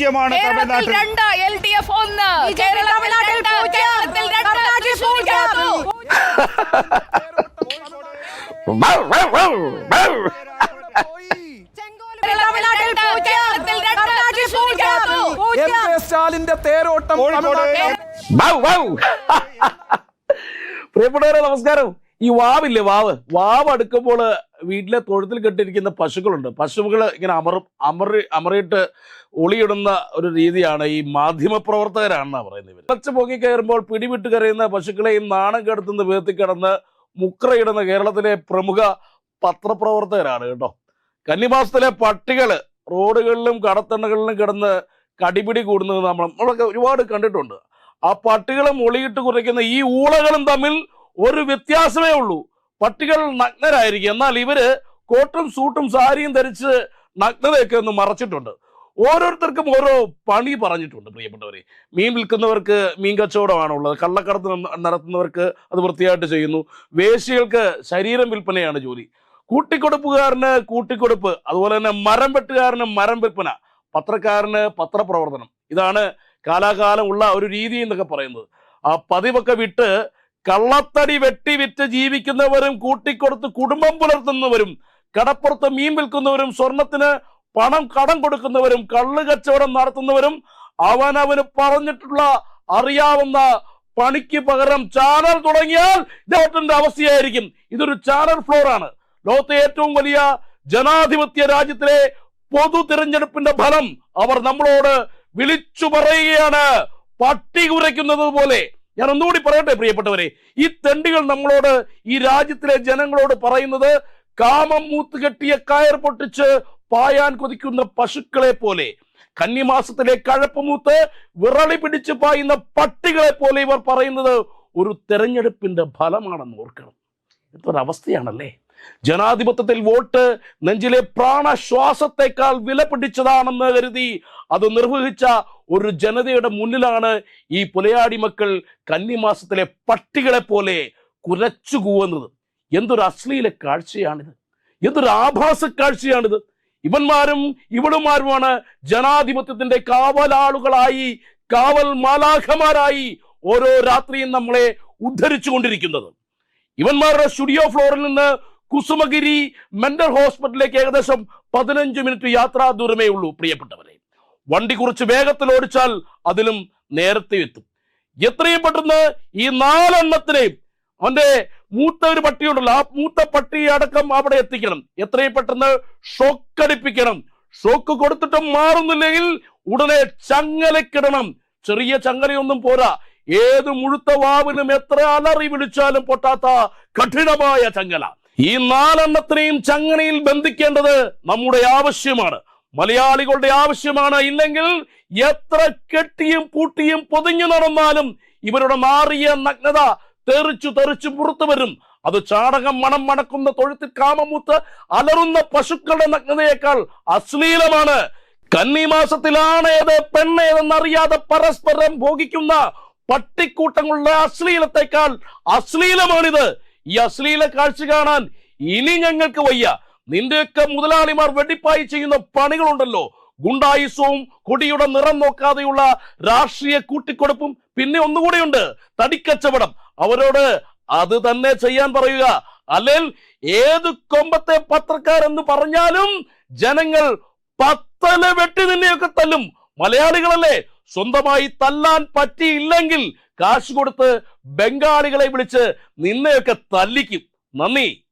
പൂജ്യമാണ് തമിഴ്നാട്ടിൽ. രണ്ട് എൽ ഡി എഫ് ഒന്ന് കേരളത്തിൽ സ്റ്റാലിന്റെ തേരോട്ടം. പ്രിയപ്പെട്ടവരെ നമസ്കാരം. ഈ വാവില്ലേ വാവ്? വാവ് അടുക്കുമ്പോൾ വീട്ടിലെ തൊഴുത്തിൽ കെട്ടിയിരിക്കുന്ന പശുക്കളുണ്ട്. പശുക്കൾ ഇങ്ങനെ അമറും അമറി അമറിയിട്ട് ഒളിയിടുന്ന ഒരു രീതിയാണ് ഈ മാധ്യമ പ്രവർത്തകരാണെന്നാണ് പറയുന്നത് ഇവർ പച്ച പൊങ്ങി കയറുമ്പോൾ പിടിവിട്ട് കരയുന്ന പശുക്കളെയും നാണം കെടുത്തുന്ന വീർത്തി കിടന്ന് മുക്രയിടുന്ന കേരളത്തിലെ പ്രമുഖ പത്രപ്രവർത്തകരാണ് കേട്ടോ. കന്നിമാസത്തിലെ പട്ടികൾ റോഡുകളിലും കടത്തണ്ണകളിലും കിടന്ന് കടിപിടി കൂടുന്നത് നമ്മൾ നമ്മളൊക്കെ ഒരുപാട് കണ്ടിട്ടുണ്ട്. ആ പട്ടികളും ഒളിയിട്ട് കുറയ്ക്കുന്ന ഈ ഊളകളും തമ്മിൽ ഒരു വ്യത്യാസമേ ഉള്ളൂ. പട്ടികൾ നഗ്നരായിരിക്കും. എന്നാൽ ഇവർ കോട്ടും സൂട്ടും സാരിയും ധരിച്ച് നഗ്നതയൊക്കെ ഒന്ന് മറച്ചിട്ടുണ്ട്. ഓരോരുത്തർക്കും ഓരോ പണി പറഞ്ഞിട്ടുണ്ട് പ്രിയപ്പെട്ടവരെ. മീൻ വിൽക്കുന്നവർക്ക് മീൻ കച്ചവടമാണുള്ളത്. കള്ളക്കടത്ത് നടത്തുന്നവർക്ക് അത് വൃത്തിയായിട്ട് ചെയ്യുന്നു. വേശികൾക്ക് ശരീരം വിൽപ്പനയാണ് ജോലി. കൂട്ടിക്കൊടുപ്പുകാരന് കൂട്ടിക്കൊടുപ്പ് അതുപോലെ തന്നെ മരം വെട്ടുകാരന് മരം വിൽപ്പന പത്രക്കാരന് പത്രപ്രവർത്തനം. ഇതാണ് കാലാകാലം ഉള്ള ഒരു രീതി എന്നൊക്കെ പറയുന്നത്. ആ പതിവൊക്കെ വിട്ട് കള്ളത്തടി വെട്ടി വിറ്റ് ജീവിക്കുന്നവരും കൂട്ടിക്കൊടുത്ത് കുടുംബം പുലർത്തുന്നവരും കടപ്പുറത്ത് മീൻ വിൽക്കുന്നവരും സ്വർണത്തിന് പണം കടം കൊടുക്കുന്നവരും കള്ള് കച്ചവടം നടത്തുന്നവരും അവനവന് പറഞ്ഞിട്ടുള്ള അറിയാവുന്ന പണിക്ക് പകരം ചാനൽ തുടങ്ങിയാൽ ഇദ്ദേഹത്തിന്റെ അവസ്ഥയായിരിക്കും. ഇതൊരു ചാനൽ ഫ്ലോർ ആണ്. ലോകത്തെ ഏറ്റവും വലിയ ജനാധിപത്യ രാജ്യത്തിലെ പൊതു തിരഞ്ഞെടുപ്പിന്റെ ഫലം അവർ നമ്മളോട് വിളിച്ചു പറയുകയാണ്. പട്ടി കുരയ്ക്കുന്നത് പോലെ. ഞാൻ ഒന്നുകൂടി പറയട്ടെ പ്രിയപ്പെട്ടവരെ. ഈ തെണ്ടികൾ നമ്മളോട് ഈ രാജ്യത്തിലെ ജനങ്ങളോട് പറയുന്നത് കാമം മൂത്ത് കെട്ടിയ കയർ പൊട്ടിച്ച് പായാൻ കൊതിക്കുന്ന പശുക്കളെ പോലെ. കന്നിമാസത്തിലെ കഴപ്പുമൂത്ത് വിറളി പിടിച്ച് പായുന്ന പട്ടികളെ പോലെ ഇവർ പറയുന്നത് ഒരു തെരഞ്ഞെടുപ്പിന്റെ ഫലമാണെന്ന് ഓർക്കണം. എന്തൊരവസ്ഥയാണല്ലേ ജനാധിപത്യത്തിൽ വോട്ട് നെഞ്ചിലെ പ്രാണശ്വാസത്തെക്കാൾ വില പിടിച്ചതാണെന്ന് കരുതി അത് നിർവഹിച്ച ഒരു ജനതയുടെ മുന്നിലാണ് ഈ പുലയാടി മക്കൾ കന്നിമാസത്തിലെ പട്ടികളെ പോലെ കുരച്ചു കൂവുന്നത്. എന്തൊരു അശ്ലീല കാഴ്ചയാണിത്. എന്തൊരു ആഭാസ കാഴ്ചയാണിത്. ഇവന്മാരും ഇവളുമാരുമാണ് ജനാധിപത്യത്തിന്റെ കാവലാളുകളായി കാവൽ മാലാഖമാരായി ഓരോ രാത്രിയും നമ്മളെ ഉദ്ധരിച്ചു കൊണ്ടിരിക്കുന്നത്. ഇവന്മാരുടെ സ്റ്റുഡിയോ ഫ്ലോറിൽ നിന്ന് കുസുമഗിരി മെന്റൽ ഹോസ്പിറ്റലിലേക്ക് ഏകദേശം പതിനഞ്ച് മിനിറ്റ് യാത്രാ ദൂരമേ ഉള്ളൂ പ്രിയപ്പെട്ടവരെ. വണ്ടി കുറച്ച് വേഗത്തിൽ ഓടിച്ചാൽ അതിലും നേരത്തെ എത്തും. എത്രയും പെട്ടെന്ന് ഈ നാലെണ്ണത്തിനെയും അവന്റെ മൂത്ത ഒരു പട്ടിയുണ്ടല്ലോ ആ മൂത്ത പട്ടിയെ അടക്കം അവിടെ എത്തിക്കണം. എത്രയും പെട്ടെന്ന് ഷോക്ക് അടിപ്പിക്കണം. ഷോക്ക് കൊടുത്തിട്ടും മാറുന്നില്ലെങ്കിൽ ഉടനെ ചങ്ങലക്കിടണം. ചെറിയ ചങ്ങലയൊന്നും പോരാ. ഏത് മുഴുത്ത വാവിനും എത്ര അലറി വിളിച്ചാലും പൊട്ടാത്ത കഠിനമായ ചങ്ങല. ഈ നാലെണ്ണത്തിനെയും ചങ്ങലയിൽ ബന്ധിക്കേണ്ടത് നമ്മുടെ ആവശ്യമാണ്. മലയാളികളുടെ ആവശ്യമാണ്. ഇല്ലെങ്കിൽ എത്ര കെട്ടിയും പൂട്ടിയും പൊതിഞ്ഞു നടന്നാലും ഇവരുടെ മാറിയ നഗ്നത തെറിച്ചു തെറിച്ചു പുറത്തു വരും. അത് ചാടകം മണം മണക്കുന്ന തൊഴുത്തിൽ കാമമൂത്ത് അലറുന്ന പശുക്കളുടെ നഗ്നതയേക്കാൾ അശ്ലീലമാണ്. കന്നിമാസത്തിലാണ് ഏത് പെണ്ണേതെന്നറിയാതെ പരസ്പരം ഭോഗിക്കുന്ന പട്ടിക്കൂട്ടങ്ങളുടെ അശ്ലീലത്തെക്കാൾ അശ്ലീലമാണിത്. ഈ അശ്ലീല കാഴ്ച കാണാൻ ഇനി ഞങ്ങൾക്ക് വയ്യ. നിന്റെയൊക്കെ മുതലാളിമാർ വെടിപ്പായി ചെയ്യുന്ന പണികളുണ്ടല്ലോ. ഗുണ്ടായുസവും കൊടിയുടെ നിറം നോക്കാതെയുള്ള രാഷ്ട്രീയ കൂട്ടിക്കൊടുപ്പും പിന്നെ ഒന്നുകൂടെയുണ്ട്. തടിക്കച്ചവടം. അവരോട് അത് തന്നെ ചെയ്യാൻ പറയുക. അല്ലെങ്കിൽ ഏത് കൊമ്പത്തെ പത്രക്കാരെന്ന് പറഞ്ഞാലും ജനങ്ങൾ പത്തല വെട്ടി നിന്നെയൊക്കെ തല്ലും. മലയാളികളല്ലേ സ്വന്തമായി തല്ലാൻ പറ്റിയില്ലെങ്കിൽ കാശ് കൊടുത്ത് ബംഗാളികളെ വിളിച്ച് നിന്നെയൊക്കെ തല്ലിക്കും. നന്ദി.